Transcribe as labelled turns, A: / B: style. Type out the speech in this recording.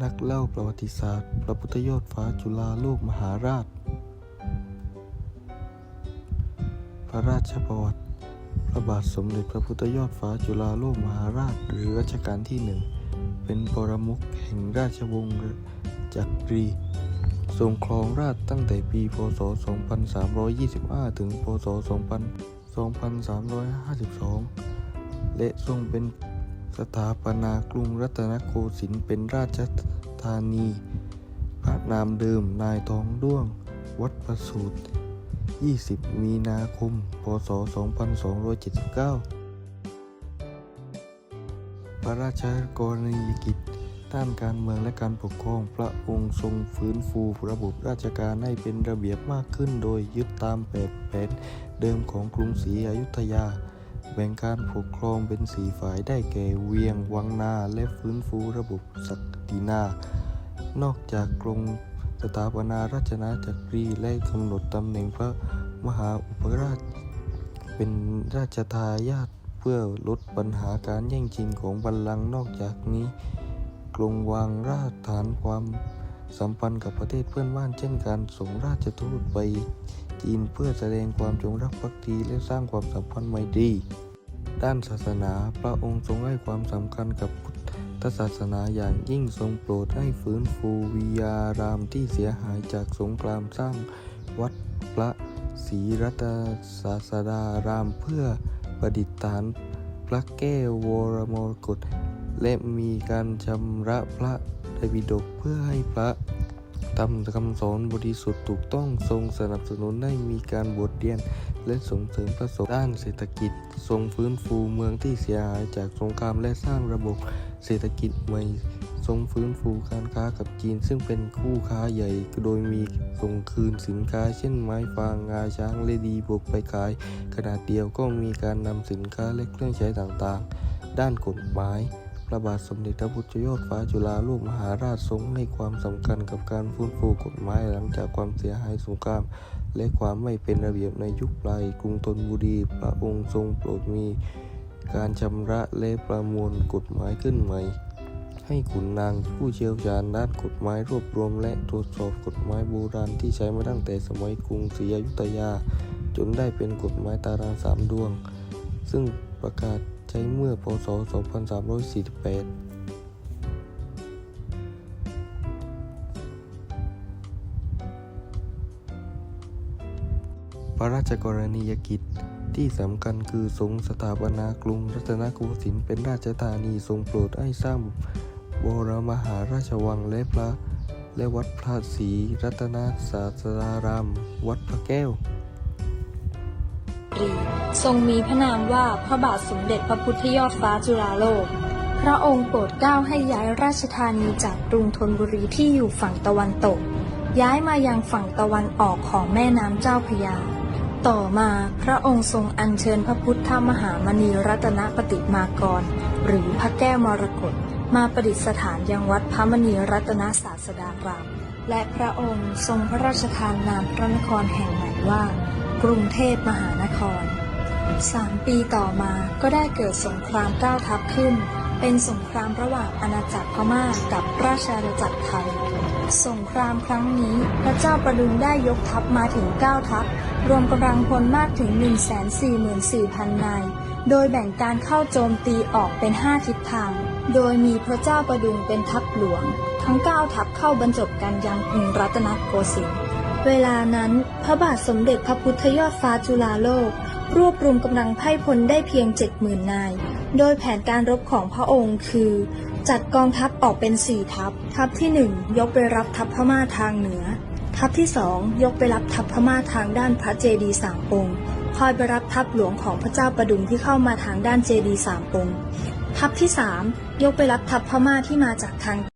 A: นักเล่าประวัติศาสตร์ พระพุทธยอดฟ้าจุฬาโลกมหาราช พระราชประวัติ พระบาทสมเด็จพระพุทธยอดฟ้าจุฬาโลกมหาราช หรือรัชกาลที่หนึ่ง เป็นปรมุขแห่งราชวงศ์จักรี ทรงครองราชตั้งแต่ปี พศ 2325 ถึง พศ 2352 และทรงเป็น สถาปนากรุงรัตนโกสินทร์เป็นราชธานี พระนามเดิมนายทองด้วง วัดประสูตร 20 มีนาคม พศ 2279 พระราชกรณียกิจด้านการเมืองและการปกครองพระองค์ทรงฟื้นฟูระบบราชการให้เป็นระเบียบมากขึ้น โดยยึดตามแบบแผนเดิมของกรุงศรีอยุธยา แบ่งการปกครองเป็นสีฝ่ายได้แก่เวียง วังนาและฟื้นฟูระบบศักดินา นอกจากกรงสถาปนาราชนาจักรีและกำหนดตำแหน่งพระมหาอุปราช เป็นราชทายาทเพื่อลดปัญหาการแย่งชิงของบัลลังก์นอกจากนี้ กรงวางรากฐานความสัมพันธ์กับประเทศเพื่อนบ้านเช่นการส่งราชทูตไปจีนเพื่อแสดงความจงรักภักดีและสร้างความสัมพันธ์ไมตรี ด้านศาสนา พระองค์ทรงให้ความสำคัญกับพุทธศาสนาอย่างยิ่งทรงโปรดให้ฟื้นฟูวิยารามที่เสียหายจากสงครามสร้างวัดพระศรีรัตนศาสดารามเพื่อประดิษฐานพระแก้ววรมรกตและมีการชำระพระไตรปิฎกเพื่อให้พระ ธรรมคำสอนบริสุทธิ์ถูกต้องทรงสนับสนุนให้มีการบวชเรียน และส่งเสริมพระสงฆ์ด้านเศรษฐกิจ ทรงฟื้นฟูเมืองที่เสียหายจากสงครามและสร้างระบบเศรษฐกิจใหม่ทรงฟื้นฟูการค้ากับจีน ซึ่งเป็นคู่ค้าใหญ่ โดยมีส่งคืนสินค้า เช่นไม้ฟางงาช้างและดีบุกไปขายขนาดเดียวก็มีการนำสินค้าและเครื่องใช้ต่างๆ ด้านกฎหมาย ระบาทสมเด็จพระพุทธยอดฟ้าจุฬาโลกมหาราชทรงให้ความสำคัญกับการฟื้นฟูกฎหมายหลังจากความเสียหายสงคราม และความไม่เป็นระเบียบในยุคปลายกรุงธนบุรี พระองค์ทรงโปรดมีการชำระและประมวลกฎหมายขึ้นใหม่ ให้ขุนนางผู้เชี่ยวชาญด้านกฎหมายรวบรวม และตรวจสอบกฎหมายโบราณที่ใช้มาตั้งแต่สมัยกรุงศรีอยุธยา จนได้เป็นกฎหมายตารางสามดวง ซึ่งประกาศใช้เมื่อพศ 2348พระราชกรณียกิจที่สำคัญคือทรงสถาปนากรุงรัตนโกสินทร์เป็นราชธานีทรงโปรดให้สร้างบรมหาราชวังและพระและวัดพระศรีรัตนศาสดาราม วัดพระแก้ว
B: รี ทรงมีพระนามว่าพระบาทสมเด็จพระพุทธยอดฟ้าจุฬาโลก พระองค์โปรดเกล้าให้ย้ายราชธานีจากกรุงธนบุรีที่อยู่ฝั่งตะวันตก ย้ายมายังฝั่งตะวันออกของแม่น้ำเจ้าพระยา ต่อมาพระองค์ทรงอัญเชิญพระพุทธมหามณีรัตนปฏิมากร หรือพระแก้วมรกตมาประดิษฐานยังวัดพระมณีรัตนศาสดารามและพระองค์ทรงพระราชทานนามพระนครแห่งใหม่ว่า กรุงเทพมหานคร สามปีต่อมาก็ได้เกิดสงครามเก้าทัพขึ้น เป็นสงครามระหว่างอาณาจักรพม่ากับราชอาณาจักรไทย สงครามครั้งนี้พระเจ้าประดุงได้ยกทัพมาถึง 9 ทัพ รวมกำลังพลมากถึง 144,000 นาย โดยแบ่งการเข้าโจมตีออกเป็น 5 ทิศทาง โดยมีพระเจ้าประดุงเป็นทัพหลวง ทั้ง 9 ทัพเข้าบรรจบกันยังกรุงรัตนโกสินทร์ เวลานั้นพระบาทสมเด็จพระพุทธยอดฟ้าจุฬาโลก รวบรวมกำลังไพ่พลได้เพียง70,000นาย โดยแผนการรบของพระองค์คือ จัดกองทัพออกเป็น4ทัพ ทัพที่1ยกไปรับทัพพม่าทางเหนือ ทัพที่2ยกไปรับทัพพม่าทางด้านพระเจดีย์สามองค์คอยไปรับทัพหลวงของพระเจ้าประดุงที่เข้ามาทางด้านเจดีย์สามองค์ ทัพที่3ยกไปรับทัพพม่าที่มาจากทาง